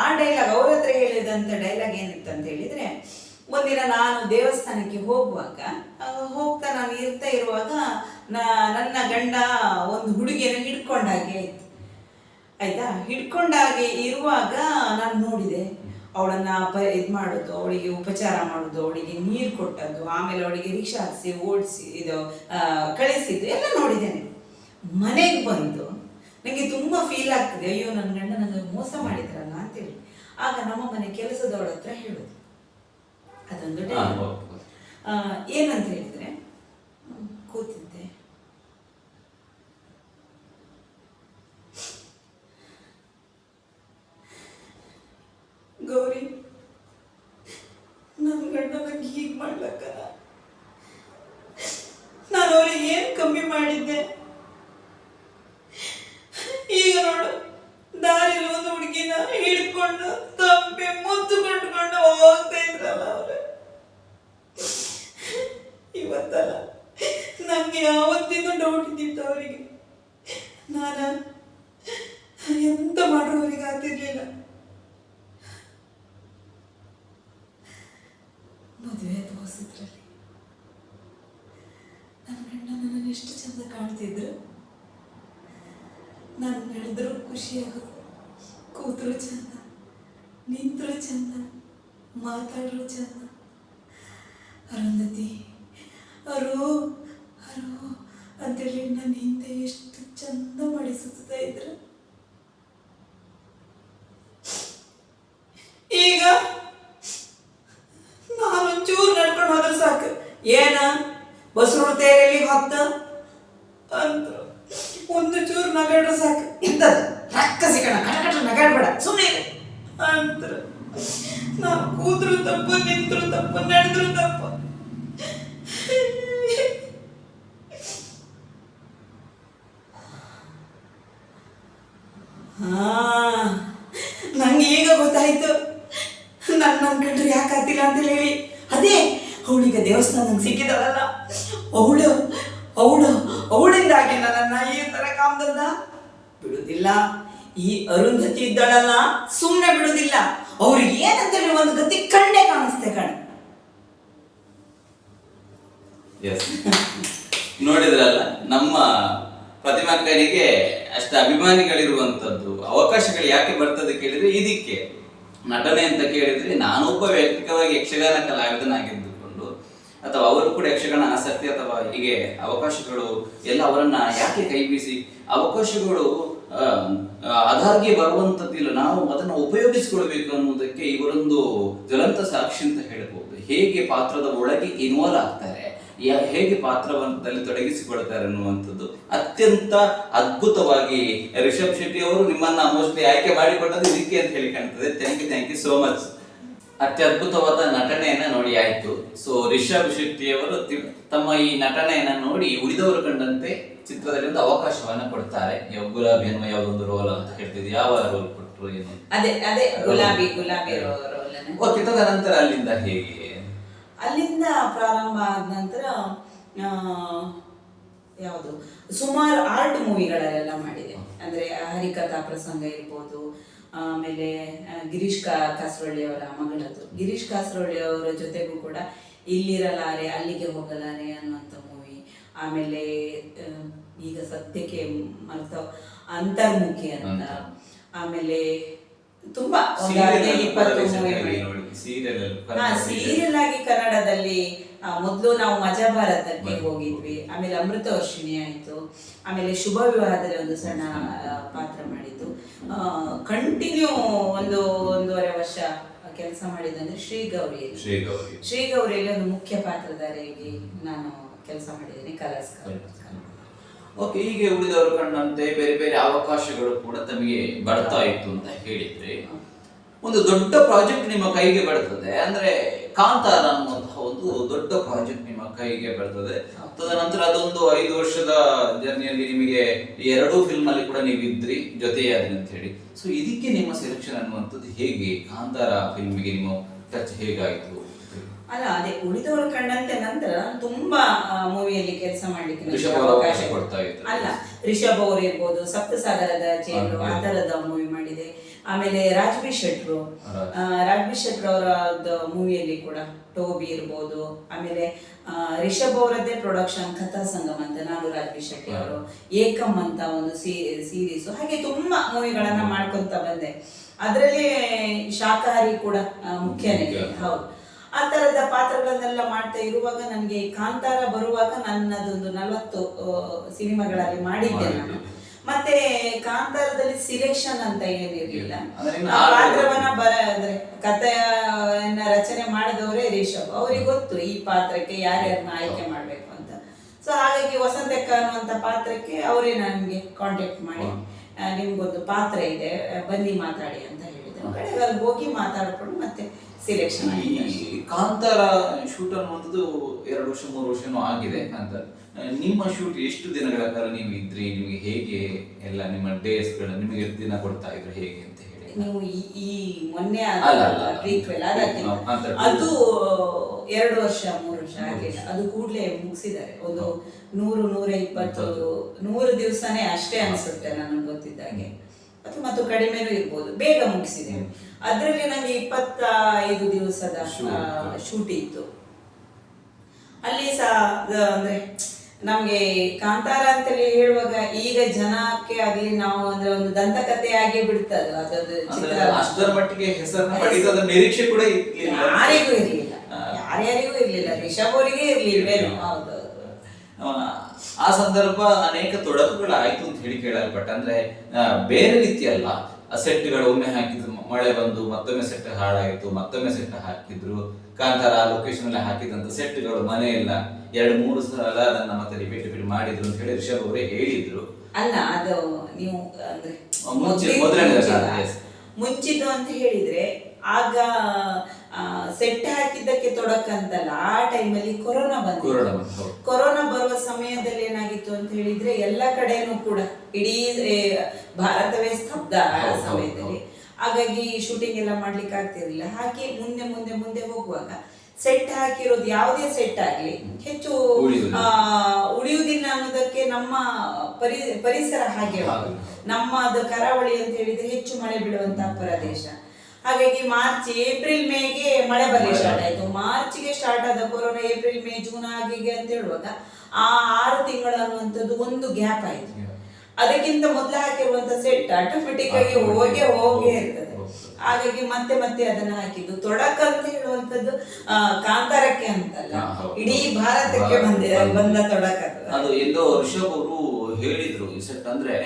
ಆ ಡೈಲಾಗ್ ಅವ್ರ ಹತ್ರ ಹೇಳಿದಂತ ಡೈಲಾಗ್ ಏನಿತ್ತು ಅಂತ ಹೇಳಿದ್ರೆ, ಒಂದಿನ ನಾನು ದೇವಸ್ಥಾನಕ್ಕೆ ಹೋಗುವಾಗ ಹೋಗ್ತಾ ನಾನು ಇರ್ತಾ ಇರುವಾಗ ನನ್ನ ಗಂಡ ಒಂದು ಹುಡುಗಿಯನ್ನು ಹಿಡ್ಕೊಂಡಾಗೆ ಆಯ್ತು. ಆಯ್ತಾ? ಹಿಡ್ಕೊಂಡಾಗೆ ಇರುವಾಗ ನಾನು ನೋಡಿದೆ, ಅವಳನ್ನ ಪ, ಇದು ಮಾಡೋದು, ಅವಳಿಗೆ ಉಪಚಾರ ಮಾಡೋದು, ಅವಳಿಗೆ ನೀರು ಕೊಟ್ಟದ್ದು, ಆಮೇಲೆ ಅವಳಿಗೆ ರಿಕ್ಷಾ ಹಾಕಿಸಿ ಓಡಿಸಿ, ಇದು ಕಳಿಸಿದ್ದು ಎಲ್ಲ ನೋಡಿದ್ದೇನೆ. ಮನೆಗೆ ಬಂದು ನನಗೆ ತುಂಬ ಫೀಲ್ ಆಗ್ತದೆ. ಅಯ್ಯೋ ನನ್ನ ಗಂಡ ನನಗೆ ಮೋಸ ಅಂತೇಳಿ ಆಗ ನಮ್ಮ ಮನೆ ಕೆಲಸದವಳ ಹತ್ರ ಹೇಳೋದು. ಅದೊಂದು ಏನಂತ ಹೇಳಿದ್ರೆ ಹ್ಮ್, ಕೂತಿದ್ದೆ ಗೌರಿ ನನ್ನ ಗಂಡ ನಂಗೆ ಹೀಗೆ ಮಾಡ್ಲಕ್ಕಲ್ಲ ನಾನು ಅವ್ರಿಗೆ ಏನ್ ಕಮ್ಮಿ ಮಾಡಿದ್ದೆ ಈಗ ನೋಡು ದಾರಿಲಿ ಒಂದು ಹುಡುಗಿನ ಹಿಡ್ಕೊಂಡು ತಪ್ಪಿ ಮುತ್ತು ಕೊಟ್ಕೊಂಡು ಹೋಗ್ತಾ ಇದ್ರಲ್ಲ ಅವ್ರೆ ಇವತ್ತಲ್ಲ ನಂಗೆ ಯಾವತ್ತಿಂದ ಡೌಟ್ ಇದ್ದಿತ್ತು ಅವರಿಗೆ ನಾನ ಎಂತ ಮಾಡೋರಿಗೆ ಆಗ್ತಿರ್ಲಿಲ್ಲ ಮದುವೆ ಆದ ಹೊಸದ್ರಲ್ಲಿ ನನ್ನ ಗಂಡ ನನ್ನನ್ನು ಎಷ್ಟು ಚಂದ ಕಾಣ್ತಿದ್ರು ನಾನು ನಡೆದ್ರು ಖುಷಿ ಆಗೋದು ಕೂತರು ಚಂದ ನಿಂತರು ಚಂದ ಮಾತಾಡರು ಚಂದ ಅರುಂಧತಿ, ಅರು ಅರು, ಅಂತೇಳಿ ನನ್ನ ಹಿಂದೆ ಎಷ್ಟು ಚಂದ ಮಾಡಿ ಸುತ್ತಾ ಇದ್ರು. ಈಗ ನಾನೊಂಚೂರು ನಡ್ಕೊಂಡು ಹೋದ್ರೆ ಸಾಕು. ಏನ? ಬಸರು ತೇರಲ್ಲಿ ಹೊತ್ತ. ಅಂತ ಒಂದು ಚೂರು ನಗಾಡ್ರೆ ಸಾಕು. ಇಂಥದ್ದು. ರಕ್ಕ ಸಿಗೋಣ ಕಟಕಟ ನಗಾಡ್ಬೇಡ. ಸುಮ್ಮನೆ ಅಂತ ನಾವು ಕೂತ್ರು ತಪ್ಪು, ನಿಂತರು ತಪ್ಪು, ನಡೆದ್ರು ತಪ್ಪು. ನಂಗೆ ಈಗ ಗೊತ್ತಾಯ್ತು. ನನ್ನ ಕಂಡ್ರೆ ಯಾಕೆ ಆಗ್ತಿಲ್ಲ ಅಂತ ಹೇಳಿ. ಅದೇ, ಅವಳಿಗೆ ದೇವಸ್ಥಾನ ನಂಗೆ ಸಿಕ್ಕಿದಳಲ್ಲ. ಅವಳು ಅವಳು, ಅವಳಿಂದಾಗಿ ನನ್ನ ಈ ತರ ಕಾಮದಲ್ಲ ಬಿಡುದಿಲ್ಲ. ಈ ಅರುಂಧತಿ ಇದ್ದಳಲ್ಲ. ಸುಮ್ಮನೆ ಬಿಡುದಿಲ್ಲ. ಎಸ್ ನೋಡಿದ್ರಲ್ಲ ನಮ್ಮ ಪ್ರತಿಮಕ್ಕನಿಗೆ ಅಷ್ಟು ಅಭಿಮಾನಿಗಳಿರುವಂತದ್ದು ಅವಕಾಶಗಳು ಯಾಕೆ ಬರ್ತದೆ ಕೇಳಿದ್ರೆ ಇದಕ್ಕೆ. ನಟನೆ ಅಂತ ಕೇಳಿದ್ರೆ ನಾನೊಬ್ಬ ವ್ಯಕ್ತಿಕವಾಗಿ ಯಕ್ಷಗಾನ ಕಲಾವಿದನಾಗಿದ್ದುಕೊಂಡು ಅಥವಾ ಅವರು ಕೂಡ ಯಕ್ಷಗಾನ ಆಸಕ್ತಿ ಅಥವಾ ಹೀಗೆ ಅವಕಾಶಗಳು ಎಲ್ಲ ಅವರನ್ನ ಯಾಕೆ ಕೈ ಬೀಸಿ ಅವಕಾಶಗಳು ಆ, ಆ, ಅದಾಗಿ ಬರುವಂತದ್ದಿಲ್ಲ ನಾವು ಅದನ್ನು ಉಪಯೋಗಿಸಿಕೊಳ್ಬೇಕು ಅನ್ನೋದಕ್ಕೆ ಇವರೊಂದು ಜ್ವಲಂತ ಸಾಕ್ಷಿ ಅಂತ ಹೇಳ್ಬೋದು. ಹೇಗೆ ಪಾತ್ರದ ಒಳಗೆ ಇನ್ವಾಲ್ವ್ ಆಗ್ತಾರೆ ಹೇಗೆ ಪಾತ್ರವನ್ನು ತೊಡಗಿಸಿಕೊಳ್ತಾರೆ ಅನ್ನುವಂಥದ್ದು. ಅತ್ಯಂತ ಅದ್ಭುತವಾಗಿ ರಿಷಬ್ ಶೆಟ್ಟಿ ಅವರು ನಿಮ್ಮನ್ನ ಮೋಸ್ಟ್ಲಿ ಆಯ್ಕೆ ಮಾಡಿಕೊಂಡದ್ದು ಇದಕ್ಕೆ ಅಂತ ಹೇಳಿ ಕಾಣ್ತದೆ. Thank you thank you so much ಅತ್ಯದ್ಭುತವಾದ ನಟನೆಯನ್ನ ನೋಡಿ ಆಯ್ತು. ಸೊ ರಿಷಬ್ ಶೆಟ್ಟಿಯವರು ತಮ್ಮ ಈ ನಟನೆಯನ್ನ ನೋಡಿ ಉಳಿದವರು ಕಂಡಂತೆ ಚಿತ್ರದಲ್ಲಿ ಒಂದು ಅವಕಾಶವನ್ನ ಕೊಡ್ತಾರೆ. ಗುಲಾಬಿ ಅನ್ನುವ ಯಾವ್ದೊಂದು ರೋಲ್ ಅಂತ ಹೇಳ್ತಿದ್ವಿ ಯಾವ ರೋಲ್ ಕೊಟ್ಟರು ಏನು? ಅದೇ ಅದೇ ಗುಲಾಬಿ ಗುಲಾಬಿ ಓಕೆ ತದನಂತರ ಅಲ್ಲಿಂದ ಹೇಗೆ? ಅಲ್ಲಿಂದ ಪ್ರಾರಂಭ ಆದ ನಂತರ ಆ, ಯಾವುದು? ಸುಮಾರು ಆರ್ಟ್ ಮೂವಿಗಳಲ್ಲೆಲ್ಲ ಮಾಡಿದೆ. ಅಂದ್ರೆ ಹರಿಕಥಾ ಪ್ರಸಂಗ ಇರ್ಬೋದು ಆಮೇಲೆ ಗಿರೀಶ್ ಕಾ ಕಾಸರೊಳ್ಳಿಯವರ ಮಗಳದ್ದು. ಗಿರೀಶ್ ಕಾಸರೊಳ್ಳಿಯವರ ಜೊತೆಗೂ ಕೂಡ ಇಲ್ಲಿರಲಾರೆ ಅಲ್ಲಿಗೆ ಹೋಗಲಾರೆ ಅನ್ನುವಂಥ ಮೂವಿ. ಆಮೇಲೆ ಈಗ ಸದ್ಯಕ್ಕೆ ಅಂತ ಅಂತರ್ಮುಖಿ ಅಂತ. ಅಂತ. ಆಮೇಲೆ ತುಂಬಾ ಸೀರಿಯಲ್ ಆಗಿ ಕನ್ನಡದಲ್ಲಿ ಮೊದಲು ನಾವು ಮಜಾ ಭಾರತಕ್ಕೆ ಹೋಗಿದ್ವಿ. ಆಮೇಲೆ ಅಮೃತ ವರ್ಷಿಣಿ ಆಯ್ತು. ಆಮೇಲೆ ಶುಭ ವಿವಾಹದಲ್ಲಿ ಒಂದು ಸಣ್ಣ ಪಾತ್ರ ಮಾಡಿದ್ದು. ಕಂಟಿನ್ಯೂ ಒಂದು ಒಂದೂವರೆ ವರ್ಷ ಕೆಲಸ ಮಾಡಿದಂದ್ರೆ ಶ್ರೀ ಶ್ರೀಗೌರಿಯಲ್ಲಿ ಶ್ರೀ ಗೌರಿ. ಶ್ರೀ ಗೌರಿಯಲ್ಲಿ ಒಂದು ಮುಖ್ಯ ಪಾತ್ರಧಾರಿಯಾಗಿ ನಾನು ಕೆಲಸ ಮಾಡಿದ್ದೇನೆ ಕಲರ್ಸ್ ಓಕೆ, ಹೀಗೆ ಉಳಿದವರು ಕಂಡಂತೆ ಬೇರೆ ಬೇರೆ ಅವಕಾಶಗಳು ಕೂಡ ತಮಗೆ ಬರ್ತಾ ಇತ್ತು ಅಂತ ಹೇಳಿದ್ರೆ. ಒಂದು ದೊಡ್ಡ ಪ್ರಾಜೆಕ್ಟ್ ನಿಮ್ಮ ಕೈಗೆ ಬರ್ತದೆ, ಅಂದ್ರೆ ಕಾಂತಾರ ಅನ್ನುವಂತಹ ಒಂದು ದೊಡ್ಡ ಪ್ರಾಜೆಕ್ಟ್ ನಿಮ್ಮ ಕೈಗೆ ಬರ್ತದೆ. ತದನಂತರ ಅದೊಂದು ಐದು ವರ್ಷದ ಜರ್ನಿಯಲ್ಲಿ ನಿಮಗೆ ಎರಡೂ ಫಿಲ್ಮ್ ಅಲ್ಲಿ ಕೂಡ ನೀವು ಇದ್ರಿ ಜೊತೆಯಾದ್ರಿ ಅಂತ ಹೇಳಿ. ಸೊ ಇದಕ್ಕೆ ನಿಮ್ಮ ಸೆಲೆಕ್ಷನ್ ಅನ್ನುವಂಥದ್ದು ಹೇಗೆ? ಕಾಂತಾರ ಫಿಲ್ಮಿಗೆ ನಿಮ್ಮ ಟಚ್ ಹೇಗಾಯ್ತು? ಅಲ್ಲ ಅದೇ ಉಳಿದವರು ಕಂಡಂತೆ ನಂತರ ತುಂಬಾ ಮೂವಿಯಲ್ಲಿ ಕೆಲಸ ಮಾಡ್ಲಿಕ್ಕೆ ಅವಕಾಶ. ಅಲ್ಲ ರಿಷಬ್ ಅವರು ಇರ್ಬೋದು ಸಪ್ತಸಾಗರದ Okay. ಆ ತರದ ಮೂವಿ ಮಾಡಿದೆ. ಆಮೇಲೆ ರಾಜ್ಬಿ ಶೆಟ್ರು ರಾಜ್ಬಿ ಶೆಟ್ರು ಅವರ ಮೂವಿಯಲ್ಲಿ ಕೂಡ ಟೋಬಿ ಇರ್ಬೋದು. ಆಮೇಲೆ ರಿಷಬ್ ಅವರದ್ದೇ ಪ್ರೊಡಕ್ಷನ್ ಕಥಾ ಸಂಗಮ ಅಂತ ನಾನು ರಾಜ್ಬಿ ಶೆಟ್ಟಿ ಅವರು ಏಕಂ ಅಂತ ಒಂದು ಸೀರೀಸ್ ಹಾಗೆ ತುಂಬಾ ಮೂವಿಗಳನ್ನ ಮಾಡ್ಕೊಂತ ಬಂದೆ. ಅದರಲ್ಲಿ ಶಾಖಾಹಾರಿ ಕೂಡ ಮುಖ್ಯನೇ. ಹೌದು. ಆ ತರದ ಪಾತ್ರಗಳನ್ನೆಲ್ಲ ಮಾಡ್ತಾ ಇರುವಾಗ ನನಗೆ ಕಾಂತಾರ ಬರುವಾಗ ನನ್ನದೊಂದು ನಲವತ್ತು ಸಿನಿಮಾಗಳಲ್ಲಿ ಮಾಡಿದ್ದೆ ನಾನು. ಮತ್ತೆ ಕಾಂತಾರದಲ್ಲಿ ಸಿಲೆಕ್ಷನ್ ಅಂತ ಏನಿರಲಿಲ್ಲ ಪಾತ್ರವನ್ನ ಬರ ಅಂದ್ರೆ ಕಥೆಯನ್ನ ರಚನೆ ಮಾಡಿದವರೇ ರಿಷಬ್. ಅವ್ರಿಗೆ ಗೊತ್ತು ಈ ಪಾತ್ರಕ್ಕೆ ಯಾರ್ಯಾರನ್ನ ಆಯ್ಕೆ ಮಾಡ್ಬೇಕು ಅಂತ. ಸೊ ಹಾಗಾಗಿ ವಸಂತಕ್ಕ ಅನ್ನುವಂತ ಪಾತ್ರಕ್ಕೆ ಅವರೇ ನನಗೆ ಕಾಂಟ್ಯಾಕ್ಟ್ ಮಾಡಿ ನಿಮ್ಗೊಂದು ಪಾತ್ರ ಇದೆ ಬನ್ನಿ ಮಾತಾಡಿ ಅಂತ ಹೇಳಿದ್ರು. ಕಡೆಗೆ ಅಲ್ಲಿ ಹೋಗಿ ಮಾತಾಡ್ಕೊಂಡು ಮತ್ತೆ ಸಿಲೆಕ್ಷನ್ ಈ ಕಾಂತಾರ ಶೂಟ್ ಅನ್ನುವಂಥದ್ದು ಎರಡು ವರ್ಷ ಮೂರು ವರ್ಷನೂ ಆಗಿದೆ ಅಂತ. ನಿಮ್ಮ ಶೂಟ್ ಎಷ್ಟು ದಿನಗಳ ಕಾಲ ನೀವು ಇದ್ರಿ? ನಿಮಗೆ ಹೇಗೆ ಎಲ್ಲ ನಿಮ್ಮ ಡೇಸ್ ನಿಮಗೆ ಎಷ್ಟು ದಿನ ಕೊಡ್ತಾ ಇದ್ರು ಹೇಗೆ ಅಂತ ಹೇಳಿ. ನೀವು ಈ- ಈ ಮೊನ್ನೆ ಅಲ್ಲ, ಅಲ್ಲ, ಅಲ್ಲ. ಪ್ರೀಕ್ವೆಲ್ ಅದಕ್ಕೆ ನಾವು ಕಾಂತಾರ ಅದು ಎರಡು ವರ್ಷ ಮೂರು ವರ್ಷ ಆಗಿದೆ ಅದು ಕೂಡಲೇ ಮುಗಿಸಿದ್ದಾರೆ. ಒಂದು ನೂರು ನೂರ ಇಪ್ಪತ್ತು ನೂರು ದಿವಸನೇ ಅಷ್ಟೇ ಅನಿಸುತ್ತೆ ನನಗೆ ಗೊತ್ತಿದ್ದಾಗೆ. ಮತ್ತು ಮತ್ತು ಕಡಿಮೆನೂ ಇರ್ಬೋದು. ಬೇಗ ಮುಗಿಸಿದೆ. ಅದರಲ್ಲಿ ನನಗೆ ಇಪ್ಪತ್ತೈದು ದಿವಸದ ಶೂಟ್. ಇತ್ತು. ಅಲ್ಲಿ ಸಹ ಅಂದ್ರೆ ನಮ್ಗೆ ಕಾಂತಾರ ಅಂತೇಳಿ ಹೇಳುವಾಗ ಈಗ ಜನಕ್ಕೆ ಆಗ್ಲಿ ನಾವು ಅಂದ್ರೆ ಒಂದು ದಂತಕಥೆ ಆಗಿ ಬಿಡ್ತದ ಅದೊಂದು ಅಂದ್ರೆ ಚಿತ್ರ. ಅಷ್ಟರ ಮಟ್ಟಿಗೆ ಹೆಸರನ್ನ ಪಡೆದ ನಿರೀಕ್ಷೆ ಕೂಡ ಇರ್ಲಿಲ್ಲ. ಯಾರಿಗೂ ಇರ್ಲಿಲ್ಲ. ಯಾರ್ಯಾರಿಗೂ ಇರ್ಲಿಲ್ಲ. ರಿಷಬ್ ಅವರಿಗೆ ಇರ್ಲಿಲ್ವೇನೋ ಹೌದು ಆ, ಸಂದರ್ಭ ಅನೇಕ ತೊಡಕುಗಳು ಆಯ್ತು ಅಂತ ಹೇಳಿ ಕೇಳಲ್ಪಟ್ಟ ಅಂದ್ರೆ ಬೇರೆ ರೀತಿ ಅಲ್ಲ ಸೆಟ್ಗಳು ಒಮ್ಮೆ ಹಾಕಿದ್ರು ಮಳೆ ಬಂದು ಮತ್ತೊಮ್ಮೆ ಸೆಟ್ ಹಾಳಾಯಿತು ಮತ್ತೊಮ್ಮೆ ಸೆಟ್ ಹಾಕಿದ್ರು ಕಾಂತಾರ ಆ ಲೊಕೇಶನ್ ಅಲ್ಲಿ ಹಾಕಿದಂತ ಸೆಟ್ಗಳು ಮನೆ ಇಲ್ಲ. ಎರಡು ಮೂರು ಸಲ ನನ್ನ ಮತ್ತೆ ರಿಪೀಟ್ ರಿಪೀಟ್ ಮಾಡಿದ್ರು ಅಂತ ಹೇಳಿ ರಿಷಬ್ ಅವರೇ ಹೇಳಿದ್ರು. ಅಲ್ಲ ಅದು ನೀವು ಅಂದ್ರೆ ಮುಂಚಿತ ಮುಂಚಿದ್ದು ಅಂತ ಹೇಳಿದ್ರೆ ಆಗ ಸೆಟ್ ಹಾಕಿದ್ದಕ್ಕೆ ತೊಡಕಂತಲ್ಲ ಆ ಟೈಮಲ್ಲಿ ಕೊರೋನಾ ಬಂತು ಕೊರೋನಾ ಬರುವ ಸಮಯದಲ್ಲಿ ಏನಾಗಿತ್ತು ಅಂತ ಹೇಳಿದ್ರೆ ಎಲ್ಲ ಕಡೆನೂ ಕೂಡ ಇಡೀ ಭಾರತವೇ ಸ್ತಬ್ಧ ಆ ಸಮಯದಲ್ಲಿ. ಹಾಗಾಗಿ ಶೂಟಿಂಗ್ ಎಲ್ಲ ಮಾಡ್ಲಿಕ್ಕೆ ಆಗ್ತಿರ್ಲಿಲ್ಲ. ಹಾಗೆ ಮುಂದೆ ಮುಂದೆ ಮುಂದೆ ಹೋಗುವಾಗ ಸೆಟ್ ಹಾಕಿರೋದು ಯಾವುದೇ ಸೆಟ್ ಆಗಲಿ ಹೆಚ್ಚು ಉಳಿಯುವುದಿಲ್ಲ. ಅನ್ನೋದಕ್ಕೆ ನಮ್ಮ ಪರಿ ಪರಿಸರ ಹಾಗೆ. ನಮ್ಮ ಅದು ಕರಾವಳಿ ಅಂತ ಹೇಳಿದ್ರೆ ಹೆಚ್ಚು ಮಳೆ ಬೀಳುವಂತಹ ಪ್ರದೇಶ. ಹಾಗಾಗಿ ಮಾರ್ಚ್ ಏಪ್ರಿಲ್ ಮೇಗೆ ಮಳೆ ಬರಲಿ ಸ್ಟಾರ್ಟ್ ಆಯ್ತು. ಮಾರ್ಚ್ಗೆ ಸ್ಟಾರ್ಟ್ ಆದ ಕೊರೋನಾ ಏಪ್ರಿಲ್ ಮೇ ಜೂನ್ ಹಾಗೆ ಅಂತ ಹೇಳುವಾಗ ಆ ಆರು ತಿಂಗಳು ಅನ್ನುವಂಥದ್ದು ಒಂದು ಗ್ಯಾಪ್ ಆಯ್ತು. ಅದಕ್ಕಿಂತ ಮೊದಲು ಹಾಕಿರುವಂತ ಸೆಟ್ ಆಟೋಮೆಟಿಕ್ ಆಗಿ ಹೋಗಿ ಹೋಗೇ ಇರ್ತದೆ. ಹಾಗಾಗಿ ಮತ್ತೆ ಮತ್ತೆ ಅದನ್ನ ಹಾಕಿದ್ದು. ತೊಡಕ ಅಂತ ಹೇಳುವಂತದ್ದು ಕಾಂತಾರಕ್ಕೆ ಅಂತಲ್ಲ. ಇಡೀ ಭಾರತಕ್ಕೆ ಬಂದಿದೆ ಬಂದ ತೊಡಕ ಅದು. ಎಲ್ಲೋ ರಿಷಬ್ ಅವರು ಹೇಳಿದ್ರು ಈ ಸೆಟ್ ಅಂದ್ರೆ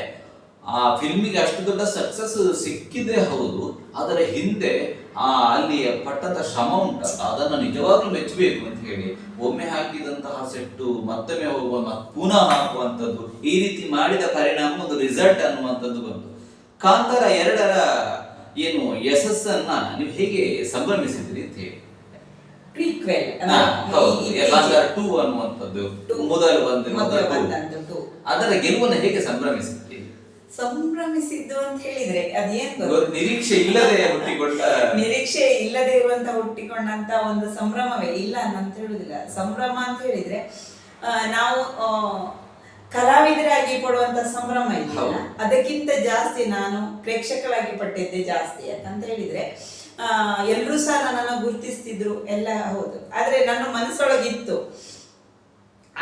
ಆ ಫಿಲ್ಮಿಗೆ ಅಷ್ಟು ದೊಡ್ಡ ಸಕ್ಸಸ್ ಸಿಕ್ಕಿದೆ ಹೌದು ಅದರ ಹಿಂದೆ ಆ ಅಲ್ಲಿಯ ಪಟ್ಟದ ಶ್ರಮ ಉಂಟಲ್ಲ ಅದನ್ನ ನಿಜವಾಗ್ಲೂ ಮೆಚ್ಚಬೇಕು ಅಂತ ಹೇಳಿ. ಒಮ್ಮೆ ಹಾಕಿದಂತಹ ಸೆಟ್ಟು ಮತ್ತೊಮ್ಮೆ ಹೋಗುವ ಪುನಃ ಹಾಕುವಂಥದ್ದು ಈ ರೀತಿ ಮಾಡಿದ ಪರಿಣಾಮ ಒಂದು ರಿಸಲ್ಟ್ ಅನ್ನುವಂಥದ್ದು ಬಂತು. ಕಾಂತಾರ ಎರಡರ ಏನು ಯಶಸ್ಸನ್ನ ನೀವು ಹೇಗೆ ಸಂಭ್ರಮಿಸಿದ್ರಿ ಅಂತ ಹೇಳಿ. ಟೂ ಅನ್ನುವಂಥದ್ದು. ಮೊದಲು ಬಂದ ಮೊದಲು ಅದರ ಗೆಲುವನ್ನು ಹೇಗೆ ಸಂಭ್ರಮಿಸಿದ್ರಿ? ಸಂಭ್ರಮಿಸಿದ್ದು ಅಂತ ಹೇಳಿದ್ರೆ ಅದೇನ್ ನಿರೀಕ್ಷೆ ಇಲ್ಲದೆ ಹುಟ್ಟಿಕೊಂಡ ನಿರೀಕ್ಷೆ ಇಲ್ಲದೆ ಇರುವಂತ ಹುಟ್ಟಿಕೊಂಡಂತ ಒಂದು ಸಂಭ್ರಮವೇ ಇಲ್ಲ ಅಂತ ಹೇಳುದಿಲ್ಲ. ಸಂಭ್ರಮ ಅಂತ ಹೇಳಿದ್ರೆ ನಾವು ಕಲಾವಿದರಾಗಿ ಪಡುವಂತ ಸಂಭ್ರಮ ಇಲ್ಲ. ಅದಕ್ಕಿಂತ ಜಾಸ್ತಿ ನಾನು ಪ್ರೇಕ್ಷಕರಾಗಿ ಪಟ್ಟಿದ್ದೆ ಜಾಸ್ತಿ ಅಂತ ಹೇಳಿದ್ರೆ ಎಲ್ಲರೂ ಎಲ್ರೂ ಸಹ ನನ್ನನ್ನು ಗುರುತಿಸ್ತಿದ್ರು ಎಲ್ಲ ಹೌದು. ಆದ್ರೆ ನನ್ನ ಮನಸ್ಸೊಳಗಿತ್ತು.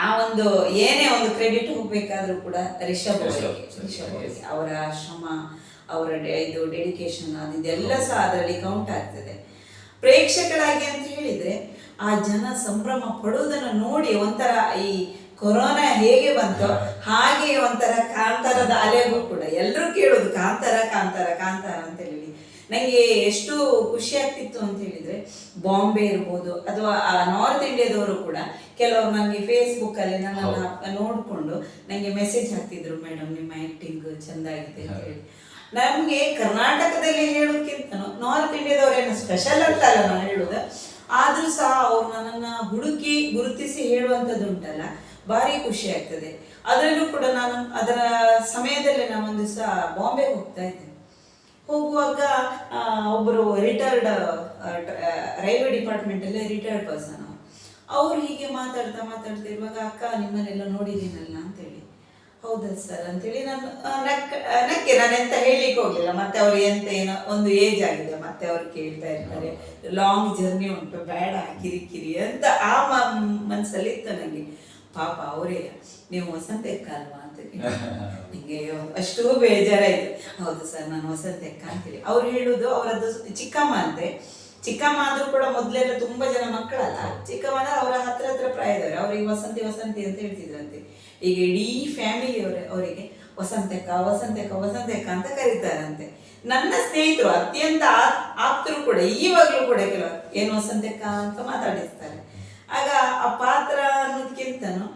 ಆ ಒಂದು ಏನೇ ಒಂದು ಕ್ರೆಡಿಟ್ ಹೋಗ್ಬೇಕಾದ್ರೂ ಕೂಡ ರಿಷಬ್ ರಿಷಬ್, ಅವರ ಶ್ರಮ ಅವರ ಇದು ಡೆಡಿಕೇಶನ್ ಅದೆಲ್ಲ ಸಹ ಅದರಲ್ಲಿ ಕೌಂಟ್ ಆಗ್ತದೆ. ಪ್ರೇಕ್ಷಕರಾಗಿ ಅಂತ ಹೇಳಿದ್ರೆ ಆ ಜನ ಸಂಭ್ರಮ ಪಡುವುದನ್ನು ನೋಡಿ ಒಂಥರ ಈ ಕೊರೋನಾ ಹೇಗೆ ಬಂತೋ ಹಾಗೆ ಒಂಥರ ಕಾಂತಾರದ ಅಲೆಗೂ ಕೂಡ ಎಲ್ಲರೂ ಕೇಳೋದು ಕಾಂತಾರ ಕಾಂತಾರ ಕಾಂತಾರ ಅಂತ ಹೇಳಿ ನಂಗೆ ಎಷ್ಟು ಖುಷಿ ಆಗ್ತಿತ್ತು ಅಂತ ಹೇಳಿದ್ರೆ ಬಾಂಬೆ ಇರ್ಬೋದು ಅಥವಾ ಆ ನಾರ್ತ್ ಇಂಡಿಯಾದವರು ಕೂಡ ಕೆಲವರು ನನಗೆ ಫೇಸ್ಬುಕ್ಕಲ್ಲಿ ನನ್ನನ್ನು ನೋಡ್ಕೊಂಡು ನನಗೆ ಮೆಸೇಜ್ ಹಾಕ್ತಿದ್ರು ಮೇಡಮ್ ನಿಮ್ಮ ಆ್ಯಕ್ಟಿಂಗ್ ಚೆಂದಾಗಿದೆ ಅಂತ ಹೇಳಿ. ನಮಗೆ ಕರ್ನಾಟಕದಲ್ಲಿ ಹೇಳೋಕ್ಕಿಂತ ನಾರ್ತ್ ಇಂಡಿಯಾದವರೇನು ಸ್ಪೆಷಲ್ ಅಂತ ಅಲ್ಲ ನಾನು ಹೇಳೋದು. ಆದರೂ ಸಹ ಅವ್ರು ನನ್ನನ್ನ ಹುಡುಕಿ ಗುರುತಿಸಿ ಹೇಳುವಂಥದ್ದು ಉಂಟಲ್ಲ ಭಾರಿ ಖುಷಿ ಆಗ್ತದೆ. ಅದರಲ್ಲೂ ಕೂಡ ನಾನು ಅದರ ಸಮಯದಲ್ಲಿ ನಾನು ಒಂದು ದಿವಸ ಬಾಂಬೆ ಹೋಗ್ತಾ ಇದ್ದೆ ಹೋಗುವಾಗ ಒಬ್ಬರು ರಿಟೈರ್ಡ್ ರೈಲ್ವೆ ಡಿಪಾರ್ಟ್ಮೆಂಟಲ್ಲಿ ರಿಟೈರ್ಡ್ ಪರ್ಸನ್ ಅವ್ರು. ಹೀಗೆ ಮಾತಾಡ್ತಾ ಮಾತಾಡ್ತಾ ಇರುವಾಗ, ಅಕ್ಕ, ನಿಮ್ಮನ್ನೆಲ್ಲ ನೋಡಿದ್ದೀನಲ್ಲ ಅಂತೇಳಿ. ಹೌದಾ ಸರ್ ಅಂತೇಳಿ ನಾನು ನಕ್ಕ ನಕ್ ನಕ್ಕೆ ನಾನು ಎಂತ ಹೇಳಿಕ್ಕೆ ಹೋಗಿಲ್ಲ. ಮತ್ತೆ ಅವ್ರು ಎಂತ ಏನೋ ಒಂದು ಏಜ್ ಆಗಿದೆ. ಮತ್ತೆ ಅವ್ರು ಕೇಳ್ತಾ ಇರ್ತಾರೆ ಲಾಂಗ್ ಜರ್ನಿ ಉಂಟು, ಬೇಡ, ಕಿರಿಕಿರಿ ಅಂತ ಆ ಮನಸ್ಸಲ್ಲಿ ಇತ್ತು ನನಗೆ ಪಾಪ ಅವರೇ, ನೀವು ವಸಂತ ಅಲ್ವಾ? ನಿಂಗೆ ಅಷ್ಟು ಬೇಜಾರಾಯ್ತು. ಹೌದು ಸರ್, ನಾನು ವಸಂತಕ್ಕ ಅಂತೇಳಿ ಅವ್ರು ಹೇಳುದು, ಅವರದ್ದು ಚಿಕ್ಕಮ್ಮ ಅಂತೆ ಚಿಕ್ಕಮ್ಮ ಆದ್ರೂ ಕೂಡ ಮೊದ್ಲೆಲ್ಲ ತುಂಬಾ ಜನ ಮಕ್ಕಳಲ್ಲ. ಚಿಕ್ಕಮ್ಮ ಅಂದ್ರೆ ಅವರ ಹತ್ರ ಹತ್ರ ಪ್ರಾಯದವ್ರೆ ಅವ್ರಿಗೆ ವಸಂತಿ ವಸಂತಿ ಅಂತ ಹೇಳ್ತಿದ್ರಂತೆ. ಈಗ ಇಡೀ ಫ್ಯಾಮಿಲಿ ಅವರ, ಅವರಿಗೆ ವಸಂತಕ್ಕ ವಸಂತಕ್ಕ ವಸಂತಕ್ಕ ಅಂತ ಕರೀತಾರಂತೆ. ನನ್ನ ಸ್ನೇಹಿತರು ಅತ್ಯಂತ ಆಪ್ತರು ಕೂಡ, ಈವಾಗಲೂ ಕೂಡ ಕೆಲವರು, ಏನು ವಸಂತಕ್ಕ? ಅಂತ ಮಾತಾಡಿಸ್ತಾರೆ. ಆಗ ಆ ಪಾತ್ರ ಅನ್ನೋದಕ್ಕಿಂತನೂ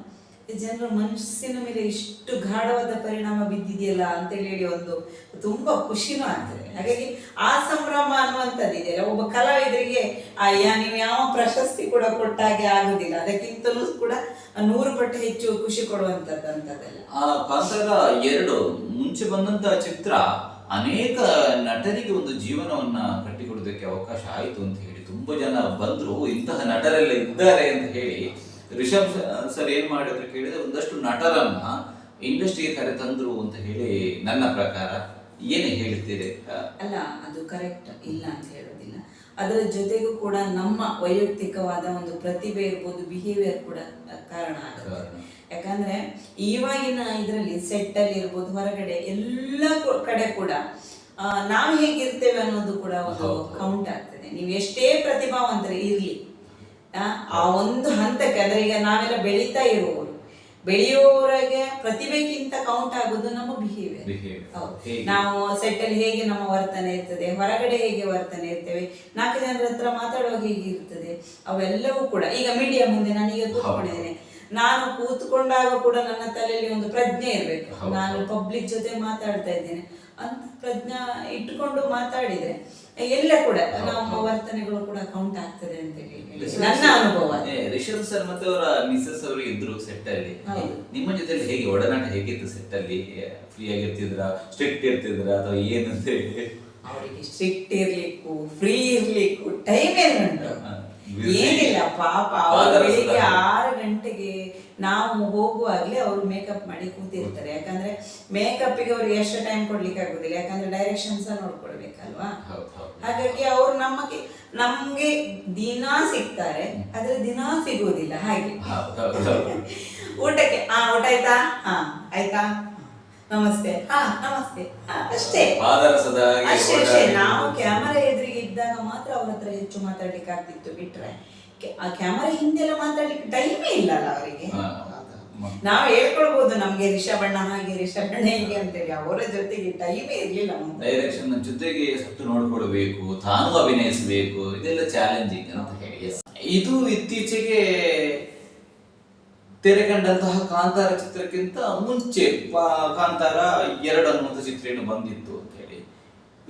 ಜನರ ಮನಸ್ಸಿನ ಮೇಲೆ ಇಷ್ಟು ಗಾಢವಾದ ಪರಿಣಾಮ ಬಿದ್ದಿದೆಯಲ್ಲ ಅಂತ ಹೇಳಿ ಒಂದು ತುಂಬಾ ಖುಷಿನೂ ಆಗ್ತದೆ. ಹಾಗಾಗಿ ಆ ಸಂಭ್ರಮ ಅನ್ನುವಂಥದ್ದು ಇದೆಯಲ್ಲ. ಒಬ್ಬ ಕಲಾವಿದರಿಗೆ, ಅಯ್ಯ, ನೀವು ಯಾವ ಪ್ರಶಸ್ತಿ ಕೂಡ ಕೊಟ್ಟಾಗೆ ಆಗುದಿಲ್ಲ. ಅದಕ್ಕಿಂತಲೂ ಕೂಡ ನೂರು ಪಟ್ಟು ಹೆಚ್ಚು ಖುಷಿ ಕೊಡುವಂಥದ್ದು ಆ ಪಾತ್ರದ ಎರಡು ಮುಂಚೆ ಬಂದಂತ ಚಿತ್ರ ಅನೇಕ ನಟರಿಗೆ ಒಂದು ಜೀವನವನ್ನ ಕಟ್ಟಿಕೊಡೋದಕ್ಕೆ ಅವಕಾಶ ಆಯಿತು ಅಂತ ಹೇಳಿ ತುಂಬಾ ಜನ ಬಂದ್ರು. ಇಂತಹ ನಟರೆಲ್ಲ ಇದ್ದಾರೆ ಅಂತ ಹೇಳಿ ರಿಷಬ್ ಸರ್ ಏನ್ ಮಾಡಿದ್ರು ಕೇಳಿದ್ರೆ ಒಂದಷ್ಟು ನಟರನ್ನ ಇಂಡಸ್ಟ್ರಿಗೆ ಕರೆತಂದ್ರು ಅಂತ ಹೇಳಿ ನನ್ನ ಪ್ರಕಾರ. ಏನು ಹೇಳ್ತೀರಿ? ಅಲ್ಲ ಅದು ಕರೆಕ್ಟ್ ಇಲ್ಲ ಅಂತ ಹೇಳೋದಿಲ್ಲ. ಅದರ ಜೊತೆಗೂ ಕೂಡ ನಮ್ಮ ವೈಯಕ್ತಿಕವಾದ ಒಂದು ಪ್ರತಿಭೆ ಇರ್ಬೋದು ಬಿಹೇವಿಯರ್ ಕೂಡ ಕಾರಣ ಆಗುತ್ತೆ. ಯಾಕಂದ್ರೆ ಇವಾಗಿನ ಇದರಲ್ಲಿ ಸೆಟ್ ಅಲ್ಲಿ ಇರ್ಬೋದು ಹೊರಗಡೆ ಎಲ್ಲ ಕಡೆ ಕೂಡ ನಾವು ಹೇಗಿರ್ತೇವೆ ಅನ್ನೋದು ಕೂಡ ಒಂದು ಕೌಂಟ್ ಆಗ್ತದೆ. ನೀವು ಎಷ್ಟೇ ಪ್ರತಿಭಾವಂತರ ಇರ್ಲಿ ಆ, ಒಂದು ಹಂತಕ್ಕೆ ಅಂದ್ರೆ ಈಗ ನಾವೆಲ್ಲ ಬೆಳೀತಾ ಇರುವವರು ಬೆಳೆಯುವವರೆಗೆ ಪ್ರತಿಭೆಗಿಂತ ಕೌಂಟ್ ಆಗೋದು ನಮ್ಮ ಬಿಹೇವಿಯರ್ ನಾವು ಸೆಟ್ ಅಲ್ಲಿ ಹೇಗೆ ನಮ್ಮ ವರ್ತನೆ ಇರ್ತದೆ ಹೊರಗಡೆ ಹೇಗೆ ವರ್ತನೆ ಇರ್ತೇವೆ ನಾಲ್ಕು ಜನರ ಹತ್ರ ಮಾತಾಡುವಾಗ ಹೇಗೆ ಇರ್ತದೆ ಅವೆಲ್ಲವೂ ಕೂಡ. ಈಗ ಮೀಡಿಯಾ ಮುಂದೆ ನಾನೀಗ ಕೂತ್ಕೊಂಡಿದ್ದೇನೆ. ನಾನು ಕೂತ್ಕೊಂಡಾಗ ಕೂಡ ನನ್ನ ತಲೆಯಲ್ಲಿ ಒಂದು ಪ್ರಜ್ಞೆ ಇರಬೇಕು. ನಾನು ಪಬ್ಲಿಕ್ ಜೊತೆ ಮಾತಾಡ್ತಾ ಇದ್ದೇನೆ. ಅಂತ ಪ್ರಜ್ಞಾ ಇಟ್ಟುಕೊಂಡು ಮಾತಾಡಿದ್ರೆ ಎಲ್ಲ ಕೂಡ ನಮ್ಮ ವರ್ತನೆಗಳು ಕೂಡ ಕೌಂಟ್ ಆಗ್ತದೆ ಅಂತ ಹೇಳಿ ನನ್ನ ಅನುಭವ. ರಿಷಬ್ ಸರ್ ಮತ್ತೆ ಅವರ ಮಿಸಸ್ ಅವರು ಇದ್ರು ಸೆಟ್ ಅಲ್ಲಿ. ನಿಮ್ಮ ಜೊತೆ ಹೇಗೆ ಒಡನಾಟ ಹೇಗಿತ್ತು ಸೆಟ್ ಅಲ್ಲಿ? ಫ್ರೀ ಆಗಿರ್ತಿದ್ರ ಸ್ಟ್ರಿಕ್ಟ್ ಇರ್ತಿದ್ರ? ಅಥವಾ ಏನಂತ ಹೇಳಿ. ಅವರಿಗೆ ಸ್ಟ್ರಿಕ್ಟ್ ಇರ್ಲಿಕ್ಕೂ ಫ್ರೀ ಇರ್ಲಿಕ್ಕೂ ಟೈಮ್ ಏನುಂಟು ಏನಿಲ್ಲ ಪಾಪ ಅವರು ಪಾದರಸ ಬೆಳಿಗ್ಗೆ ಆರು ಗಂಟೆಗೆ ನಾವು ಹೋಗುವಾಗ್ಲಿ ಅವರು ಮೇಕಪ್ ಮಾಡಿ ಕೂತಿರ್ತಾರೆ. ಯಾಕಂದ್ರೆ ಮೇಕಪ್ಗೆ ಅವ್ರಿಗೆ ಎಷ್ಟು ಟೈಮ್ ಕೊಡ್ಲಿಕ್ಕೆ ಆಗುದಿಲ್ಲ. ಯಾಕಂದ್ರೆ ಡೈರೆಕ್ಷನ್ಸ್ ನೋಡ್ಕೊಳ್ಬೇಕಲ್ವಾ. ಹಾಗಾಗಿ ಅವರು ನಮಗೆ ನಮ್ಗೆ ದಿನಾ ಸಿಗ್ತಾರೆ ಆದ್ರೆ ದಿನಾ ಸಿಗುವುದಿಲ್ಲ ಹಾಗೆ. ಊಟಕ್ಕೆ ಹಾ ಊಟ ಆಯ್ತಾ? ಹಾ ಆಯ್ತಾ? ನಮಸ್ತೆ. ಹಾ ನಮಸ್ತೆ. ಅಷ್ಟೇ. ಅಷ್ಟೇ ಅಷ್ಟೇ. ನಾವು ಕ್ಯಾಮರಾ ಎದುರಿಗೆ ಇದ್ದಾಗ ಮಾತ್ರ ಅವ್ರ ಹತ್ರ ಹೆಚ್ಚು ಮಾತಾಡ್ಲಿಕ್ಕೆ ಆಗ್ತಿತ್ತು ಬಿಟ್ರೆ. ಆ ಕ್ಯಾಮರಾ ಹಿಂದೆಲ್ಲ ಮಾತಾಡ್ಲಿಕ್ಕೆ ಟೈಮೇ ಇಲ್ಲಲ್ಲ ಅವರಿಗೆ. ನಾವು ಹೇಳ್ಕೊಳ್ಬಹುದು ನಮ್ಗೆ ರಿಷಬಣ್ಣ ಹಾಗೆ ರಿಷಬಣ್ಣ ಅಂತ ಅಂತೇಳಿ. ಅವರ ಜೊತೆಗೆ ಟೈಮೇ ಇರ್ಲಿಲ್ಲ. ಡೈರೆಕ್ಷನ್ ಜೊತೆಗೆ ಸತ್ತು ನೋಡ್ಕೊಳ್ಬೇಕು, ತಾನು ಅಭಿನಯಿಸಬೇಕು, ಇದೆಲ್ಲ ಚಾಲೆಂಜಿಂಗ್ ಅಂತ ಹೇಳಿ. ಇದು ಇತ್ತೀಚೆಗೆ ತೆರೆ ಕಂಡಂತಹ ಕಾಂತಾರ ಚಿತ್ರಕ್ಕಿಂತ ಮುಂಚೆ ಕಾಂತಾರ ಎರಡು ಅನ್ನುವಂಥ ಚಿತ್ರ ಏನು ಬಂದಿತ್ತು ಅಂತ ಹೇಳಿ.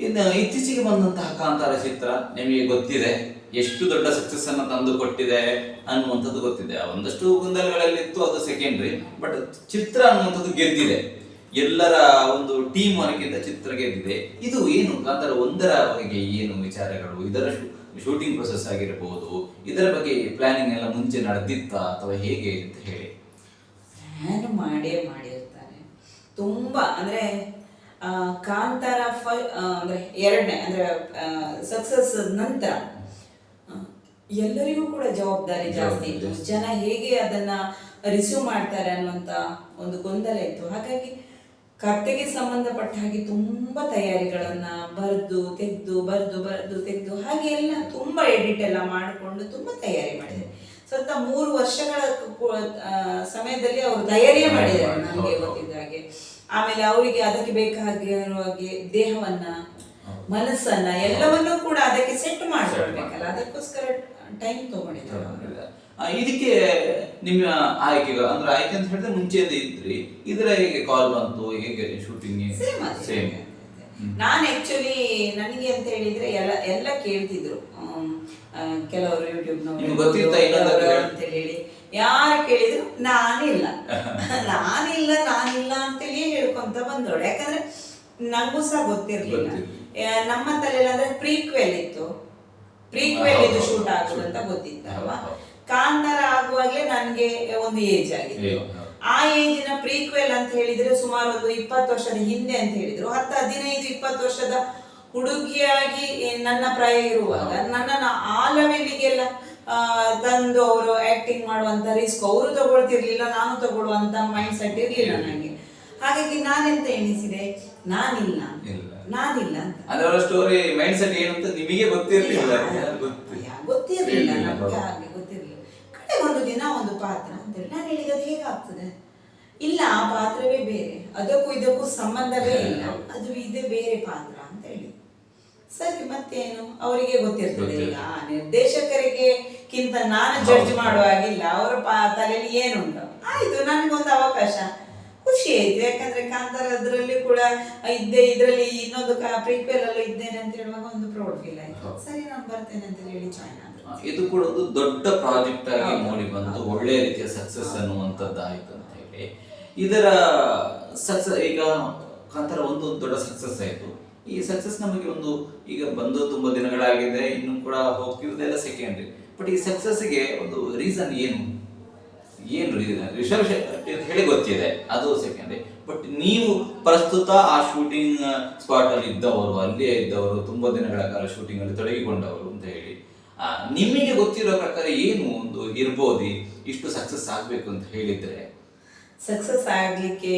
ಇನ್ನು ಇತ್ತೀಚೆಗೆ ಬಂದಂತಹ ಕಾಂತಾರ ಚಿತ್ರ ನಿಮಗೆ ಗೊತ್ತಿದೆ. ಎಷ್ಟು ದೊಡ್ಡ ಸಕ್ಸಸ್ ಅನ್ನು ತಂದು ಕೊಟ್ಟಿದೆ ಅನ್ನುವಂಥದ್ದು ಗೊತ್ತಿದೆ. ಒಂದಷ್ಟು ಗೊಂದಲಗಳಲ್ಲಿತ್ತು, ಅದು ಸೆಕೆಂಡ್ರಿ ಬಟ್ ಚಿತ್ರ ಅನ್ನುವಂಥದ್ದು ಗೆದ್ದಿದೆ. ಎಲ್ಲರ ಒಂದು ಟೀಮ್ ವರ್ಕಿಂದ ಚಿತ್ರ ಗೆದ್ದಿದೆ. ಇದು ಏನು? ಕಾಂತಾರ ಒಂದರ ಬಗ್ಗೆ ಏನು ವಿಚಾರಗಳು? ಇದರ ಶೂಟಿಂಗ್ ಪ್ರೊಸೆಸ್ ಆಗಿರಬಹುದು ಇದರ ಬಗ್ಗೆ ಪ್ಲಾನಿಂಗ್ ಎಲ್ಲ ಮುಂಚೆ ನಡೆದಿತ್ತ, ಅಥವಾ ಹೇಗೆ ಅಂತ ಹೇಳಿ. ಪ್ಲಾನ್ ಮಾಡೇ ಮಾಡಿರ್ತಾರೆ. ತುಂಬಾ, ಅಂದ್ರೆ ಕಾಂತಾರ ಫ ಅಂದ್ರೆ ಎರಡನೇ, ಅಂದ್ರೆ ಸಕ್ಸಸ್ ನಂತರ ಎಲ್ಲರಿಗೂ ಕೂಡ ಜವಾಬ್ದಾರಿ ಜಾಸ್ತಿ ಇತ್ತು. ಜನ ಹೇಗೆ ಅದನ್ನ ರಿಸೀವ್ ಮಾಡ್ತಾರೆ ಅನ್ನುವಂತ ಒಂದು ಗೊಂದಲ ಇತ್ತು. ಹಾಗಾಗಿ ಕತೆಗೆ ಸಂಬಂಧಪಟ್ಟ ಹಾಗೆ ತುಂಬಾ ತಯಾರಿಗಳನ್ನ ಬರೆದು ತೆಗೆದು ಬರೆದು ಬರೆದು ತೆಗೆದು ಹಾಗೆ ಎಲ್ಲ ತುಂಬಾ ಎಡಿಟ್ ಎಲ್ಲ ಮಾಡಿಕೊಂಡು ತುಂಬಾ ತಯಾರಿ ಮಾಡಿದೆ ಸ್ವಲ್ಪ ಮೂರು ವರ್ಷಗಳ ಸಮಯದಲ್ಲಿ ಅವರು ತಯಾರಿಯೇ ಮಾಡಿದ್ದಾರೆ ನನಗೆ ಗೊತ್ತಿದ್ದ ಹಾಗೆ. ಆಮೇಲೆ ಅವರಿಗೆ ಅದಕ್ಕೆ ಬೇಕಾಗಿರುವಾಗೆ ದೇಹವನ್ನ ಮನಸ್ಸನ್ನ ಎಲ್ಲವನ್ನೂ ಕೂಡ ಅದಕ್ಕೆ ಸೆಟ್ ಮಾಡ್ಕೊಳ್ಬೇಕಲ್ಲ. ಅದಕ್ಕೋಸ್ಕರ ಟೈಮ್ ತಗೊಂಡಿದ್ದಾರೆ. ಇದಕ್ಕೆ ನಿಮ್ಮ ಆಯ್ಕೆ ಅಂದ್ರೆ ಆಯ್ಕೆ ಅಂತ ಹೇಳಿದ್ರೆ ಮುಂಚೆಯಿಂದ ಇದ್ರಿ. ಇದರ ಹೇಗೆ ಕಾಲ್ ಬಂತು ಹೇಗೆ ಶೂಟಿಂಗ್ ಸೇಮ್ ನಾನು ಆಕ್ಚುಲಿ ನನಗೆ ಅಂತ ಹೇಳಿದ್ರೆ ಎಲ್ಲ ಎಲ್ಲ ಕೇಳ್ತಿದ್ರು. ಕೆಲವರು ಯೂಟ್ಯೂಬ್ ಹೇಳಿ? ಅಂತ ಹೇಳಿ. ಯಾರು ಕೇಳಿದ್ರು ನಾನಿಲ್ಲ. ನಾನಿಲ್ಲ ನಾನಿಲ್ಲ ಅಂತೇಳಿ ಹೇಳ್ಕೊಂತ ಬಂದೋಳು ಯಾಕಂದ್ರೆ ನಂಗೂ ಸಹ ಗೊತ್ತಿರ್ಲಿಲ್ಲ. ನಮ್ಮ ತಲೆಯಲ್ಲಿ ಅಂದ್ರೆ ಪ್ರೀಕ್ವೆಲ್ ಇತ್ತು. ಪ್ರೀಕ್ವೆಲ್ ಇದು. ಶೂಟ್ ಆಗುದು ಅಂತ ಗೊತ್ತಿತ್ತಲ್ವಾ. ಕಾಂತಾರ ಆಗುವಾಗ್ಲೇ ನನ್ಗೆ ಒಂದು ಏಜ್ ಆಗಿತ್ತು. ಆ ಏಜಿನ ಪ್ರೀಕ್ವೆಲ್ ಅಂತ ಹೇಳಿದ್ರೆ ಸುಮಾರು ಒಂದು ಇಪ್ಪತ್ತು ವರ್ಷದ ಹಿಂದೆ ಅಂತ ಹೇಳಿದ್ರು. ಹತ್ತು ಹದಿನೈದು ಇಪ್ಪತ್ತು ವರ್ಷದ ಹುಡುಗಿಯಾಗಿ ನನ್ನ ಪ್ರಾಯ ಇರುವಾಗ ನನ್ನನ್ನು ಆ ಲೆವೆಲಿಗೆಲ್ಲ ತಂದು ಅವರು ಆಕ್ಟಿಂಗ್ ಮಾಡುವಂತ ರಿಸ್ಕ್ ಅವರು ತಗೊಳ್ತಿರ್ಲಿಲ್ಲ ನಾನು ತಗೊಳ್ಳುವಂತ ಮೈಂಡ್ ಸೆಟ್ ಇರ್ಲಿಲ್ಲ. ನನಗೆ. ಹಾಗಾಗಿ ನಾನೆಂತ ಎಣಿಸಿದೆ? ನಾನಿಲ್ಲ. ನಾನಿಲ್ಲ ಅಂತ. ಅದರ ಸ್ಟೋರಿ ಮೈಂಡ್ ಸೆಟ್ ಏನು ಅಂತ ನಿಮಗೆ ಗೊತ್ತಿರಲಿಲ್ಲ. ಗೊತ್ತಿರ್ಲಿಲ್ಲ ನಮ್ಗೆ. ಹಾಗೆ ಗೊತ್ತಿರ್ಲಿಲ್ಲ. ಕಡೆ ಒಂದು ದಿನ ಒಂದು ಪಾತ್ರ ಅಂತೇಳಿ ನಾನು ಹೇಳಿದ ಅದು ಹೇಗಾಗ್ತದೆ? ಇಲ್ಲ ಆ ಪಾತ್ರವೇ ಬೇರೆ. ಅದಕ್ಕೂ ಇದಕ್ಕೂ ಸಂಬಂಧವೇ ಇಲ್ಲ. ಅದು ಇದೇ ಬೇರೆ ಪಾತ್ರ ಅಂತ ಹೇಳಿ. ಸರಿ ಮತ್ತೇನು? ಅವರಿಗೆ ಗೊತ್ತಿರ್ತದೆ ಈಗ. ಆ ನಿರ್ದೇಶಕರಿಗೆ ಕಿಂತ ನಾನು ಜಡ್ಜ್ ಮಾಡುವಾಗಿಲ್ಲ ಅವರ ಪಾ ತಲೆಯಲ್ಲಿ ಏನುಂಟು? ಆಯ್ತು ನನಗೊಂದು ಅವಕಾಶ. ಖುಷಿ ಆಯ್ತು ಯಾಕಂದ್ರೆ ಕಾಂತಾರ ಅದರಲ್ಲಿ ಕೂಡ ಇದ್ದೆ ಇದರಲ್ಲಿ ಇನ್ನೊಂದು ಪ್ರೀಕ್ವೆಲ್ ಅಲ್ಲೂ ಇದ್ದೇನೆ ಅಂತ ಹೇಳುವಾಗ ಒಂದು ಪ್ರೌಡ್ ಫೀಲ್ ಆಯ್ತು. ಸರಿ ನಾನು ಬರ್ತೇನೆ ಅಂತ ಹೇಳಿ ಜಾಯ್ನ್ ಆದ್ರು. ಇದು ಕೂಡ ಒಂದು ದೊಡ್ಡ ಪ್ರಾಜೆಕ್ಟ್ ಆಗಿ. ಮೂಡಿ ಬಂದು ಒಳ್ಳೆಯ ರೀತಿಯ ಸಕ್ಸಸ್ ಅನ್ನುವಂಥದ್ದಾಯ್ತು ಅಂತ ಹೇಳಿ. ಇದರ ಸಕ್ಸಸ್ ಈಗ ಕಾಂತಾರ ಒಂದು ದೊಡ್ಡ ಸಕ್ಸಸ್ ಆಯ್ತು. ಈ ಸಕ್ಸಸ್ ನಮಗೆ ಒಂದು ಈಗ ಬಂದು ತುಂಬಾ ದಿನಗಳಾಗಿದೆ ಇನ್ನು ಕೂಡ ಹೋಗ್ತಿರೋದೆಲ್ಲ ಸೆಕೆಂಡ್ರಿ ಬಟ್ ಈ ಸಕ್ಸಸ್ಗೆ ಒಂದು ರೀಸನ್ ಏನು? ಏನು ರೀಸನ್ ರಿಸರ್ಚ್ ಅಂತ ಹೇಳಿ ಗೊತ್ತಿದೆ. ಅದು ಸೆಕೆಂಡ್ರಿ ಬಟ್ ನೀವು ಪ್ರಸ್ತುತ ಆ ಶೂಟಿಂಗ್ ಸ್ಪಾಟ್ ಅಲ್ಲಿ ಇದ್ದವರು ಅಲ್ಲೇ ಇದ್ದವರು, ತುಂಬಾ ದಿನಗಳ ಕಾಲ ಶೂಟಿಂಗ್ ಅಲ್ಲಿ ತೊಡಗಿಕೊಂಡವರು ಅಂತ ಹೇಳಿ ನಿಮಗೆ ಗೊತ್ತಿರೋ ಪ್ರಕಾರ ಏನು ಒಂದು ಇರ್ಬೋದು? ಇಷ್ಟು ಸಕ್ಸಸ್ ಆಗ್ಬೇಕು ಅಂತ ಹೇಳಿದ್ರೆ? ಸಕ್ಸಸ್ ಆಗ್ಲಿಕ್ಕೆ